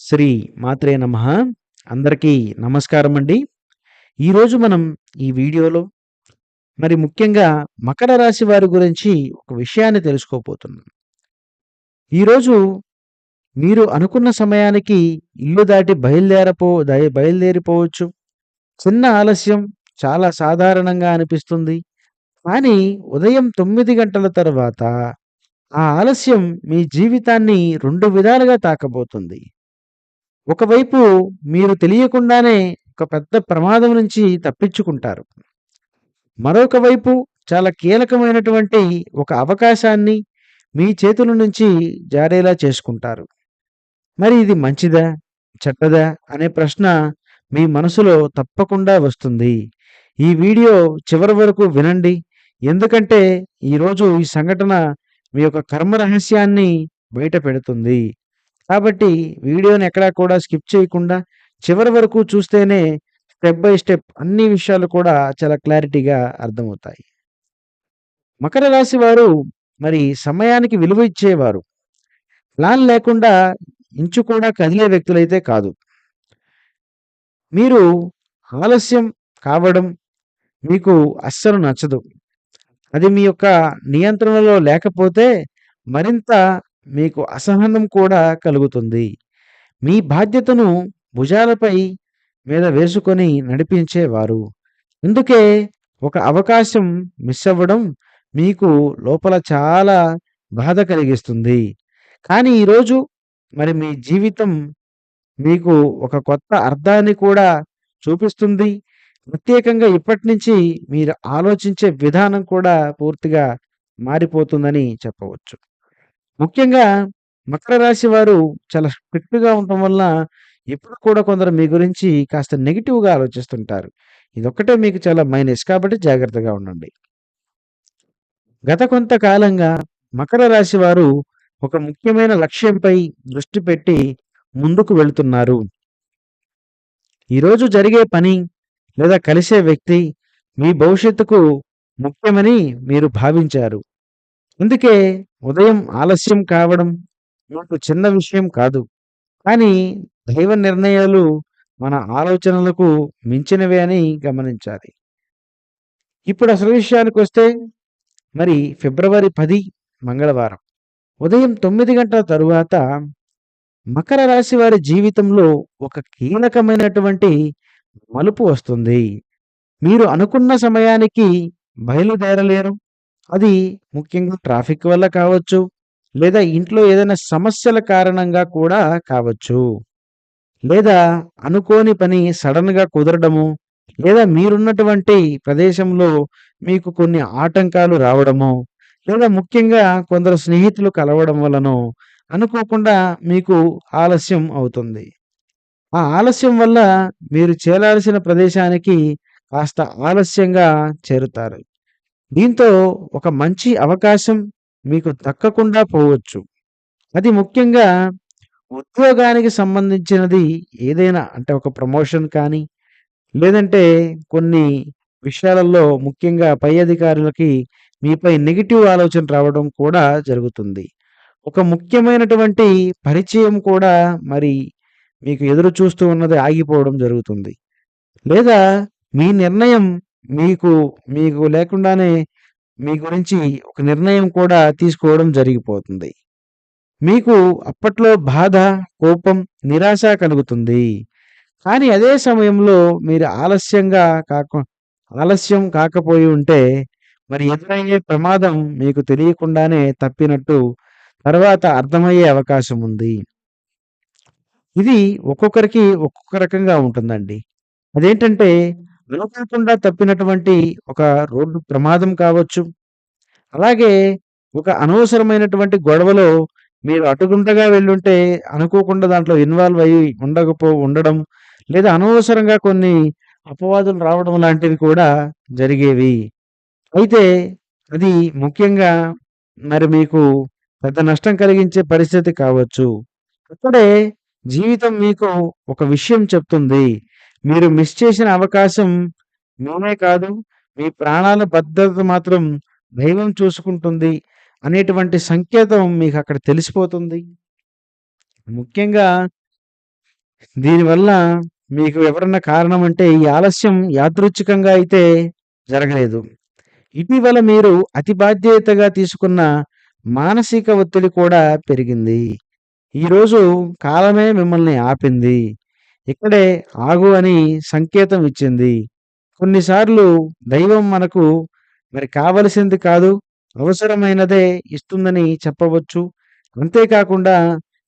శ్రీ మాత్రే నమ అందరికీ నమస్కారం అండి ఈరోజు మనం ఈ వీడియోలో మరి ముఖ్యంగా మకర రాశి వారి గురించి ఒక విషయాన్ని తెలుసుకోబోతున్నాం. ఈరోజు మీరు అనుకున్న సమయానికి ఇల్లు దాటి బయలుదేరపో దయ బయలుదేరిపోవచ్చు. చిన్న ఆలస్యం చాలా సాధారణంగా అనిపిస్తుంది. కానీ ఉదయం తొమ్మిది గంటల తర్వాత ఆ ఆలస్యం మీ జీవితాన్ని రెండు విధాలుగా తాకబోతుంది. ఒకవైపు మీరు తెలియకుండానే ఒక పెద్ద ప్రమాదం నుంచి తప్పించుకుంటారు. మరొక వైపు చాలా కీలకమైనటువంటి ఒక అవకాశాన్ని మీ చేతుల నుంచి జారేలా చేసుకుంటారు. మరి ఇది మంచిదా? చెడ్డదా? అనే ప్రశ్న మీ మనసులో తప్పకుండా వస్తుంది. ఈ వీడియో చివరి వరకు వినండి. ఎందుకంటే ఈరోజు ఈ సంఘటన మీ యొక్క కర్మ రహస్యాన్ని బయట పెడుతుంది. కాబట్టి వీడియోని ఎక్కడా కూడా స్కిప్ చేయకుండా చివరి వరకు చూస్తేనే స్టెప్ బై స్టెప్ అన్ని విషయాలు కూడా చాలా క్లారిటీగా అర్థమవుతాయి. మకర రాశి వారు మరి సమయానికి విలువ ఇచ్చేవారు. ప్లాన్ లేకుండా ఇంచు కూడా కదిలే వ్యక్తులైతే కాదు. మీరు ఆలస్యం కావడం మీకు అస్సలు నచ్చదు. అది మీ యొక్క నియంత్రణలో లేకపోతే మరింత మీకు అసహనం కూడా కలుగుతుంది. మీ బాధ్యతను భుజాలపై మీద వేసుకొని నడిపించేవారు. అందుకే ఒక అవకాశం మిస్ అవ్వడం మీకు లోపల చాలా బాధ కలిగిస్తుంది. కానీ ఈరోజు మరి మీ జీవితం మీకు ఒక కొత్త అర్థాన్ని కూడా చూపిస్తుంది. ప్రత్యేకంగా ఇప్పటినుంచి మీరు ఆలోచించే విధానం కూడా పూర్తిగా మారిపోతుందని చెప్పవచ్చు. ముఖ్యంగా మకర రాశి వారు చాలా స్ట్రిక్ట్‌గా ఉండటం వల్ల ఎప్పుడు కూడా కొందరు మీ గురించి కాస్త నెగిటివ్గా ఆలోచిస్తుంటారు. ఇదొక్కటే మీకు చాలా మైనస్. కాబట్టి జాగ్రత్తగా ఉండండి. గత కొంతకాలంగా మకర రాశి వారు ఒక ముఖ్యమైన లక్ష్యంపై దృష్టి పెట్టి ముందుకు వెళుతున్నారు ఈరోజు జరిగే పని లేదా కలిసే వ్యక్తి మీ భవిష్యత్తుకు ముఖ్యమని మీరు భావించారు. అందుకే ఉదయం ఆలస్యం కావడం నాకు చిన్న విషయం కాదు. కానీ దైవ నిర్ణయాలు మన ఆలోచనలకు మించినవే అని గమనించాలి. ఇప్పుడు అసలు విషయానికి వస్తే మరి ఫిబ్రవరి పది మంగళవారం ఉదయం తొమ్మిది గంటల తరువాత మకర రాశి వారి జీవితంలో ఒక కీలకమైనటువంటి మలుపు వస్తుంది. మీరు అనుకున్న సమయానికి బయలుదేరలేరు. అది ముఖ్యంగా ట్రాఫిక్ వల్ల కావచ్చు. లేదా ఇంట్లో ఏదైనా సమస్యల కారణంగా కూడా కావచ్చు. లేదా అనుకోని పని సడన్గా కుదరడము. లేదా మీరున్నటువంటి ప్రదేశంలో మీకు కొన్ని ఆటంకాలు రావడము లేదా ముఖ్యంగా కొందరు స్నేహితులు కలవడం వలనో అనుకోకుండా మీకు ఆలస్యం అవుతుంది. ఆ ఆలస్యం వల్ల మీరు చేరాల్సిన ప్రదేశానికి కాస్త ఆలస్యంగా చేరుతారు. దీంతో ఒక మంచి అవకాశం మీకు దక్కకుండా పోవచ్చు. అది ముఖ్యంగా ఉద్యోగానికి సంబంధించినది ఏదైనా అంటే ఒక ప్రమోషన్ కానీ, లేదంటే కొన్ని విషయాలలో ముఖ్యంగా పై అధికారులకి మీపై నెగిటివ్ ఆలోచన రావడం కూడా జరుగుతుంది. ఒక ముఖ్యమైనటువంటి పరిచయం కూడా మరి మీకు ఎదురు చూస్తూ ఉన్నది ఆగిపోవడం జరుగుతుంది. లేదా మీ నిర్ణయం మీకు మీకు లేకుండానే మీ గురించి ఒక నిర్ణయం కూడా తీసుకోవడం జరిగిపోతుంది. మీకు అప్పట్లో బాధ, కోపం, నిరాశ కలుగుతుంది. కానీ అదే సమయంలో మీరు ఆలస్యంగా కాక ఆలస్యం కాకపోయి ఉంటే మరి ఎదురయ్యే ప్రమాదం మీకు తెలియకుండానే తప్పినట్టు తర్వాత అర్థమయ్యే అవకాశం ఉంది. ఇది ఒక్కొక్కరికి ఒక్కొక్క రకంగా ఉంటుందండి. అదేంటంటే అనుకోకుండా తప్పినటువంటి ఒక రోడ్డు ప్రమాదం కావచ్చు. అలాగే ఒక అనవసరమైనటువంటి గొడవలో మీరు అటుగుంటగా వెళ్ళుంటే అనుకోకుండా దాంట్లో ఇన్వాల్వ్ అయ్యి ఉండకపో ఉండడం. లేదా అనవసరంగా కొన్ని అపవాదులు రావడం లాంటివి కూడా జరిగేవి. అయితే అది ముఖ్యంగా మరి మీకు పెద్ద నష్టం కలిగించే పరిస్థితి కావచ్చు. అక్కడే జీవితం మీకు ఒక విషయం చెప్తుంది. మీరు మిస్ చేసిన అవకాశం మేమే కాదు, మీ ప్రాణాల భద్రత మాత్రం దైవం చూసుకుంటుంది అనేటువంటి సంకేతం మీకు అక్కడ తెలిసిపోతుంది. ముఖ్యంగా దీనివల్ల మీకు ఎవరన్నా కారణం అంటే ఈ ఆలస్యం యాదృచ్ఛికంగా అయితే జరగలేదు. ఇటీవల మీరు అతి బాధ్యతగా తీసుకున్న మానసిక ఒత్తిడి కూడా పెరిగింది. ఈరోజు కాలమే మిమ్మల్ని ఆపింది. ఇక్కడే ఆగు అని సంకేతం ఇచ్చింది. కొన్నిసార్లు దైవం మనకు మరి కావలసింది కాదు, అవసరమైనదే ఇస్తుందని చెప్పవచ్చు. అంతేకాకుండా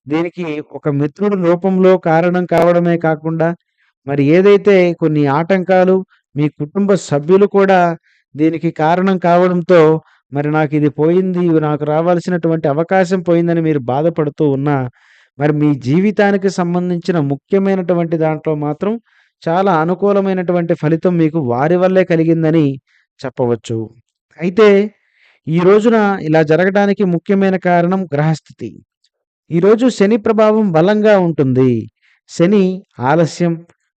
దీనికి ఒక మిత్రుడు రూపంలో కారణం కావడమే కాకుండా, మరి ఏదైతే కొన్ని ఆటంకాలు మీ కుటుంబ సభ్యులు కూడా దీనికి కారణం కావడంతో, మరి నాకు ఇది పోయింది, నాకు రావాల్సినటువంటి అవకాశం పోయిందని మీరు బాధపడుతూ ఉన్నా, మరి మీ జీవితానికి సంబంధించిన ముఖ్యమైనటువంటి దాంట్లో మాత్రం చాలా అనుకూలమైనటువంటి ఫలితం మీకు వారి వల్లే కలిగిందని చెప్పవచ్చు. అయితే ఈ రోజున ఇలా జరగడానికి ముఖ్యమైన కారణం గ్రహస్థితి. ఈరోజు శని ప్రభావం బలంగా ఉంటుంది. శని ఆలస్యం,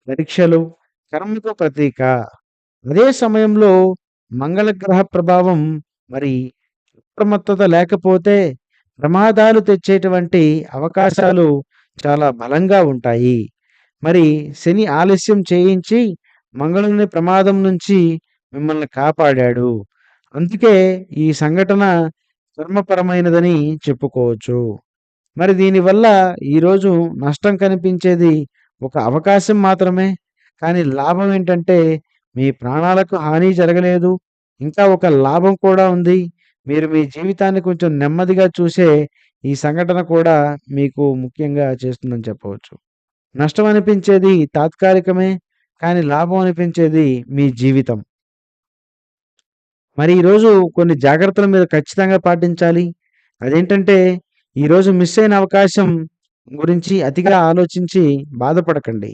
పరీక్షలు, కర్మకు ప్రతీక. అదే సమయంలో మంగళ గ్రహ ప్రభావం మరి అప్రమత్తత లేకపోతే ప్రమాదాలు తెచ్చేటువంటి అవకాశాలు చాలా బలంగా ఉంటాయి. మరి శని ఆలస్యం చేయించి మంగళుని ప్రమాదం నుంచి మిమ్మల్ని కాపాడాడు. అందుకే ఈ సంఘటన కర్మపరమైనదని చెప్పుకోవచ్చు. మరి దీనివల్ల ఈరోజు నష్టం కనిపించేది ఒక అవకాశం మాత్రమే. కానీ లాభం ఏంటంటే మీ ప్రాణాలకు హాని జరగలేదు. ఇంకా ఒక లాభం కూడా ఉంది. మీరు మీ జీవితాన్ని కొంచెం నెమ్మదిగా చూసే ఈ సంఘటన కూడా మీకు ముఖ్యంగా చేస్తుందని చెప్పవచ్చు. నష్టం అనిపించేది తాత్కాలికమే. కానీ లాభం అనిపించేది మీ జీవితం. మరి ఈరోజు కొన్ని జాగ్రత్తలు మీరు ఖచ్చితంగా పాటించాలి. అదేంటంటే ఈరోజు మిస్ అయిన అవకాశం గురించి అతిగా ఆలోచించి బాధపడకండి.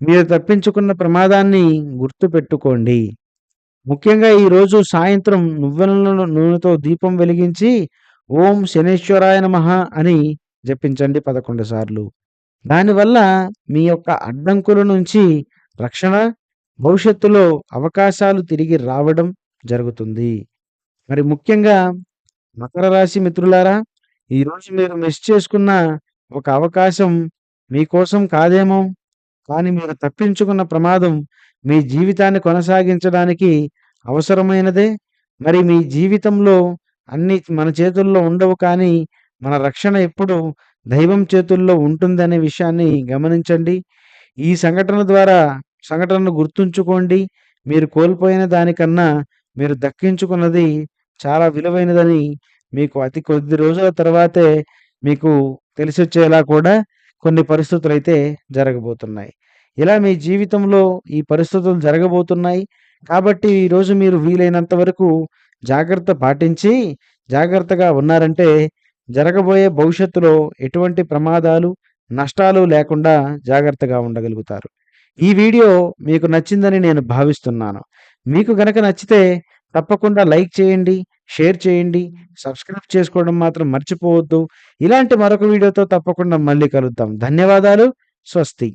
మీరు తప్పించుకున్న ప్రమాదాన్ని గుర్తుపెట్టుకోండి. ముఖ్యంగా ఈరోజు సాయంత్రం నువ్వెల నూనెతో దీపం వెలిగించి ఓం శనేశ్వరాయ నమ అని జపించండి 11 సార్లు. దానివల్ల మీ యొక్క అడ్డంకుల నుంచి రక్షణ, భవిష్యత్తులో అవకాశాలు తిరిగి రావడం జరుగుతుంది. మరి ముఖ్యంగా మకర రాశి మిత్రులారా, ఈరోజు మీరు మిస్ చేసుకున్న ఒక అవకాశం మీకోసం కాదేమో! కానీ మీరు తప్పించుకున్న ప్రమాదం మీ జీవితాన్ని కొనసాగించడానికి అవసరమైనదే. మరి మీ జీవితంలో అన్ని మన చేతుల్లో ఉండవు కానీ, మన రక్షణ ఎప్పుడు దైవం చేతుల్లో ఉంటుందనే విషయాన్ని గమనించండి. ఈ సంఘటన ద్వారా సంఘటనను గుర్తుంచుకోండి. మీరు కోల్పోయిన దానికన్నా మీరు దక్కించుకున్నది చాలా విలువైనదని మీకు అతి కొద్ది రోజుల తర్వాతే మీకు తెలిసొచ్చేలా కూడా కొన్ని పరిస్థితులు అయితే జరగబోతున్నాయి. ఇలా మీ జీవితంలో ఈ పరిస్థితులు జరగబోతున్నాయి. కాబట్టి ఈరోజు మీరు వీలైనంత వరకు జాగ్రత్త పాటించి జాగ్రత్తగా ఉన్నారంటే జరగబోయే భవిష్యత్తులో ఎటువంటి ప్రమాదాలు, నష్టాలు లేకుండా జాగ్రత్తగా ఉండగలుగుతారు. ఈ వీడియో మీకు నచ్చిందని నేను భావిస్తున్నాను. మీకు గనక నచ్చితే తప్పకుండా లైక్ చేయండి, షేర్ చేయండి, సబ్స్క్రైబ్ చేసుకోవడం మాత్రం మర్చిపోవద్దు. ఇలాంటి మరొక వీడియోతో తప్పకుండా మళ్ళీ కలుద్దాం. ధన్యవాదాలు. స్వస్తి.